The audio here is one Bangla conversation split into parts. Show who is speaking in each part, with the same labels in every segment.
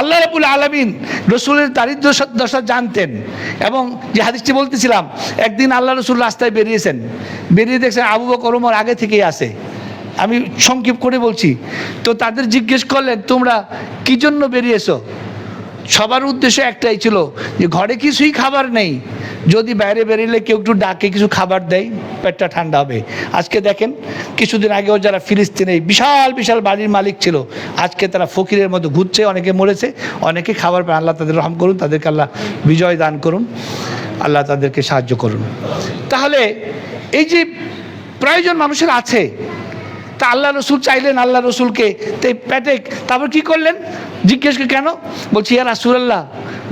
Speaker 1: আল্লাহ রাবুল আলমিন রসুলের দারিদ্র দশা জানতেন এবং যে হাদিসটি বলতেছিলাম, একদিন আল্লাহ রসুল রাস্তায় বেরিয়েছেন, বেরিয়ে দেখছেন আবু বকর আগে থেকেই আসে আমি সংক্ষেপ করে বলছি, তো তাদের জিজ্ঞেস করলেন, তোমরা কি জন্য বেরিয়েছো? সবার উদ্দেশ্য একটাই ছিল যে ঘরে কিছুই খাবার নেই। যদি বাইরে বেরিয়ে কেউ একটু ডাকে কিছু খাবার দেয়, পেটটা ঠান্ডা হবে। আজকে দেখেন, কিছুদিন আগেও যারা ফিলিস্তিনে বিশাল বিশাল বাড়ির মালিক ছিল, আজকে তারা ফকিরের মতো ঘুরছে, অনেকে মরেছে, অনেকে খাবার পায়। আল্লাহ তাদের রহম করুন, তাদেরকে আল্লাহ বিজয় দান করুন, আল্লাহ তাদেরকে সাহায্য করুন। তাহলে এই যে প্রয়োজন মানুষের আছে তা আল্লাহ রসুল চাইলেন আল্লাহ রসুলকে। তো পেটে তারপর কি করলেন? জিজ্ঞেস কেন? বলছি, ইয়া রাসুলাল্লাহ,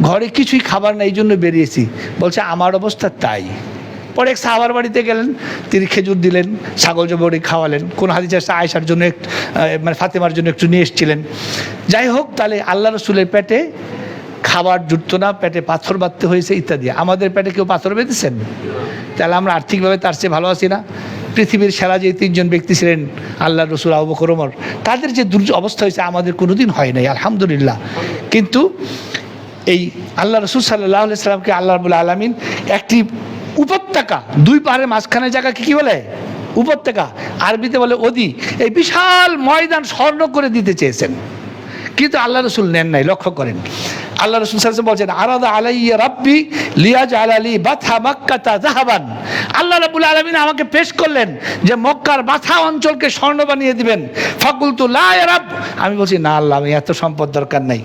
Speaker 1: ঘরে কিছুই খাবার নেই, এই জন্য বেরিয়েছি। বলছে, আমার অবস্থা তাই। পরে এক সাহাবার বাড়িতে গেলেন, তিনি খেজুর দিলেন, ছাগল জবরি খাওয়ালেন। কোন হাদিস আসছে আয়সার জন্য একটু মানে ফাতেমার জন্য একটু নিয়ে এসেছিলেন। যাই হোক, তাহলে আল্লাহ রসুলের পেটে খাবার জুটতো না, পেটে পাথর বাঁধতে হয়েছে, ইত্যাদি। আমাদের পেটে কেউ পাথর বেঁধেছেন? তাহলে আমরা আর্থিকভাবে তার চেয়ে ভালো আছি না। পৃথিবীর সেরা যে তিনজন ব্যক্তি ছিলেন আল্লাহ রসুল আবু বকর ওমর, তাদের যে দুর্য অবস্থা হয়েছে আমাদের কোনোদিন হয় নাই, আলহামদুলিল্লাহ। কিন্তু এই আল্লাহ রসুল সাল্লাহ সাল্লামকে আল্লাহ রবুল আলমিন একটি উপত্যকা, দুই পাহাড়ের মাঝখানে জায়গাকে কি বলে? উপত্যকা। আরবিতে বলে অদি এই বিশাল ময়দান স্বর্ণ করে দিতে চেয়েছেন। কিন্তু আল্লাহ রসুল নেন নাই, লক্ষ্য করেন। আল্লাহ রসুল সাল্লাম বলছেন, আরাদা আলাইয়া রাব্বি লিয়াজ আলালি বাথা মাক্কাতা জাহাবান আল্লাহ রাবুল আলমিন আমাকে পেশ করলেন যে মক্কার বাথা অঞ্চলকে স্বর্ণ বানিয়ে দিবেন। ফাকুল তু লা ইয়া রাব। আমি বলছি, না আল্লাহ, আমি এত সম্পদ দরকার নাই।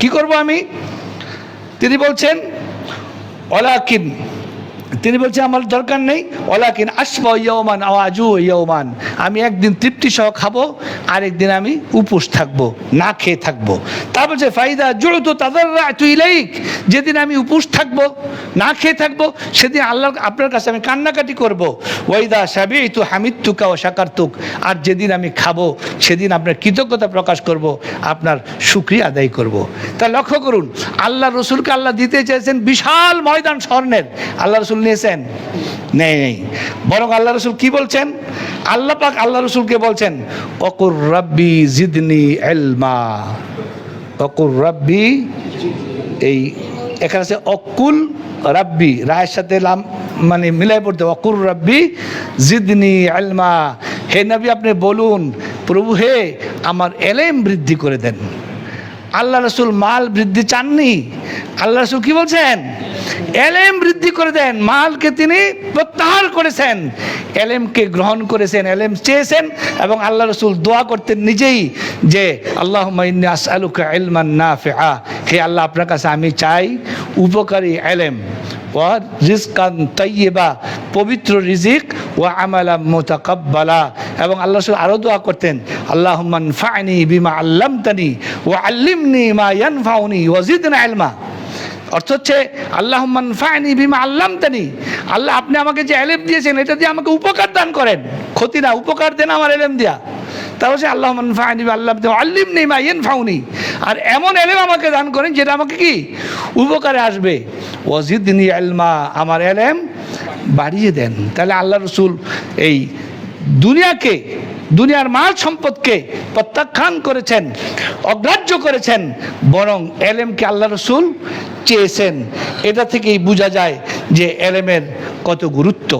Speaker 1: কি করব আমি? তিনি বলছেন ওলাকিন তিনি বলছেন আমার দরকার নেই। ওলাকিন আসব ইয়ৌমান আওয়াজু ইয়মান আমি একদিন তৃপ্তি সহ খাব, আরেকদিন আমি উপোস থাকব, না খেয়ে থাকব। তার বলছে, ফাইদা জুড়ো তো তাদের তুই লাইক যেদিন আমি উপোস থাকব, না খেয়ে থাকব, সেদিন আল্লাহ, আপনার কাছে আমি কান্নাকাটি করব। ওয়াইদা সাবি তু হামিদ তুকা ও সাকার তুক আর যেদিন আমি খাব, সেদিন আপনার কৃতজ্ঞতা প্রকাশ করব, আপনার সুক্রিয়া আদায় করব। তা লক্ষ্য করুন, আল্লাহ রসুলকে আল্লাহ দিতে চেয়েছেন বিশাল ময়দান স্বর্ণের। আল্লাহ রসুল নিয়েছেন? নেই নেই। বরং আল্লাহ রসুল কি বলছেন? আল্লাহ পাক আল্লাহ রসুলকে বলছেন, অকুর রব্বি জিদনি এলমা অকুর রব্বি, এই এখানে আছে, অকুল রাব্বি। রায়ের সাথে লাম মানে মিলাই পড়তে অকুর রাব্বি জিদনি আলমা হে নবী, আপনি বলুন, প্রভু হে, আমার এলেম বৃদ্ধি করে দেন। আল্লাহ রসুল মাল বৃদ্ধি চাননি। আল্লাহ রসুল কি বলছেন? এলেম বৃদ্ধি করে দেন, মালকে তিনি প্রত্যাহার করেছেন। এলেমকে গ্রহণ করেছেন, এলেম চেয়েছেন এবং আল্লাহ রসুল দোয়া করতেন নিজেই যে আল্লাহ আসআলুকা ইলমান নাফিআ। হে আল্লাহ, আপনার কাছে আমি চাই উপকারী এলেম। ও রিজকান তৈবা পবিত্র রিজিক ও আমালা মোতাকাব্বালা। এবং আল্লাহ রসুল আরও দোয়া করতেন আল্লাহ মান ফানি বিমা আল্লামতানি ও আল্লিমনি মা ইয়ানফাউনি ওয়াজিদনা ইলমা। অর্থ হচ্ছে আল্লাহ ফায়নি বিমা আল্লামতানি। আল্লাহ আপনি আমাকে যে এলেম দিয়েছেন, এটা দিয়ে আমাকে উপকার দান করেন। ক্ষতি না, উপকার দেন আমার এলেম দিয়া। তা হচ্ছে আল্লাহ ফায়নি আল্লাহ আল্লিম নেই মা ইয়েন ফাউনি আর এমন এলেম আমাকে দান করেন যেটা আমাকে কি? উপকারে আসবে। ওয়াজিদনি আলমা, আমার এলেম বাড়িয়ে দেন। তাহলে আল্লাহ রসুল এই দুনিয়াকে, দুনিয়ার মাল সম্পদকে প্রত্যাখ্যান করেছেন, অগ্রাহ্য করেছেন, বরং এলেমকে আল্লাহ রসুল চেয়েছেন এটা থেকেই বোঝা যায় যে এলেমের কত গুরুত্ব।